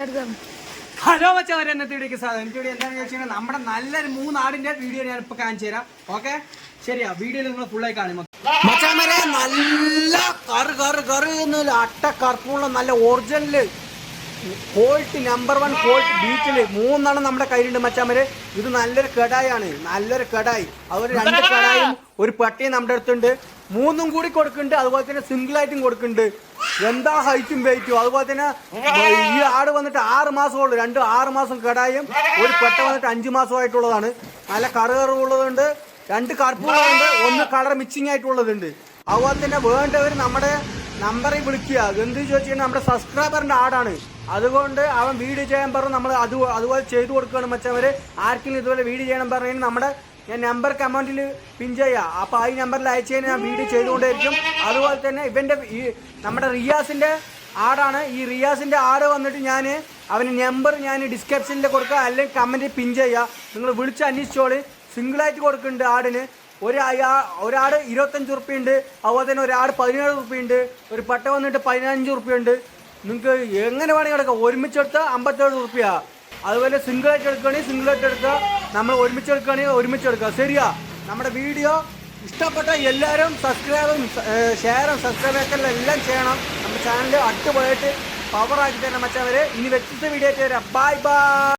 Hello മച്ചവരെ എന്നത്തെ വീഡിയോക്ക് സാധനം എനിക്ക് ഇവിടെ എന്താണെന്ന് വെച്ചാൽ നമ്മുടെ നല്ലൊരു മൂന്നാടിന്റെ വീഡിയോ ഞാൻ ഇപ്പൊ കാണിച്ചു തരാം. ഓക്കെ? ശരിയാ വീഡിയോയിൽ നിങ്ങൾ ഫുള്ളായി കാണും. മച്ചാമരെ നല്ല കറ് കറ് കറ് എന്നുള്ള അട്ട കറുപ്പുള്ള നല്ല original quality number one quality ബീറ്റിൽ മൂന്നെണ്ണം നമ്മുടെ കയ്യിലുണ്ട് മച്ചാമരെ. ഇത് നല്ലൊരു കടായാണ്. നല്ലൊരു കടായി. അതുപോലെ രണ്ട് കടായും ഒരു പട്ടിയും നമ്മുടെ അടുത്തുണ്ട്. മൂന്നും കൂടി കൊടുക്കുന്നുണ്ട്. അതുപോലെ തന്നെ സിംഗിൾ ആയിട്ടും കൊടുക്കുന്നുണ്ട്. എന്താ ഹൈറ്റും വെയിറ്റും അതുപോലെ തന്നെ ഈ ആട് വന്നിട്ട് ആറ് മാസമുള്ളൂ രണ്ട് ആറ് മാസം കടായും ഒരു പെട്ട വന്നിട്ട് അഞ്ച് മാസമായിട്ടുള്ളതാണ്. നല്ല കറുകറുള്ളതുണ്ട് രണ്ട് കറുപ്പുള്ളതുണ്ട് ഒന്ന് കളർ മിച്ചിങ് ആയിട്ടുള്ളതുണ്ട്. അതുപോലെ തന്നെ വേണ്ടവർ നമ്മുടെ നമ്പറിൽ വിളിക്കുക. എന്ത് ചോദിച്ചു കഴിഞ്ഞാൽ നമ്മുടെ സബ്സ്ക്രൈബറിന്റെ ആടാണ്. അതുകൊണ്ട് അവൻ വീഡിയോ ചെയ്യാൻ പറഞ്ഞു നമ്മൾ അത് അതുപോലെ ചെയ്തു കൊടുക്കുകയാണ് മച്ചവര്. ആർക്കെങ്കിലും ഇതുപോലെ വീഡിയോ ചെയ്യണം പറഞ്ഞു നമ്മുടെ ഞാൻ നമ്പർ കമന്റിൽ പിൻ ചെയ്യാം. അപ്പൊ ആ ഈ നമ്പറിൽ അയച്ചു കഴിഞ്ഞാൽ ഞാൻ വീഡിയോ ചെയ്തുകൊണ്ടേയിരിക്കും. അതുപോലെ തന്നെ ഇവന്റെ ഈ നമ്മുടെ റിയാസിന്റെ ആടാണ്. ഈ റിയാസിന്റെ ആട് വന്നിട്ട് ഞാൻ അവന് നമ്പർ ഞാൻ ഡിസ്ക്രിപ്ഷനിൽ കൊടുക്കുക അല്ലെങ്കിൽ കമന്റിൽ പിൻ ചെയ്യുക നിങ്ങൾ വിളിച്ച് അന്വേഷിച്ചോളി സിംഗിളായിട്ട് കൊടുക്കുന്നുണ്ട് ആടിന്. ഒരു ഒരാട് ഇരുപത്തഞ്ച് ഉറുപ്പ്യുണ്ട്. അതുപോലെ തന്നെ ഒരാട് പതിനേഴ് ഉറുപ്പ്യുണ്ട്. ഒരു പട്ട വന്നിട്ട് പതിനഞ്ച് ഉറുപ്പ്യുണ്ട്. നിങ്ങൾക്ക് എങ്ങനെ വേണമെങ്കിൽ എടുക്കാം. ഒരുമിച്ചെടുത്താൽ അമ്പത്തേഴ് ഉറുപ്പ്യ. അതുപോലെ സിംഗിൾ ആയിട്ട് എടുക്കുകയാണെങ്കിൽ സിംഗിൾ ആയിട്ട് എടുക്കുക നമ്മൾ ഒരുമിച്ച് എടുക്കുകയാണെങ്കിൽ ഒരുമിച്ച് എടുക്കുക ശരിയാ. നമ്മുടെ വീഡിയോ ഇഷ്ടപ്പെട്ട എല്ലാവരും സബ്സ്ക്രൈബും ഷെയറും സബ്സ്ക്രൈബൊക്കെ എല്ലാം ചെയ്യണം. നമ്മുടെ ചാനൽ അടിപൊളിയായിട്ട് പവർ ആക്കി തരണം മച്ചവരെ ഇനി വ്യത്യസ്ത വീഡിയോ ആയിട്ട് വരാം. Bye bye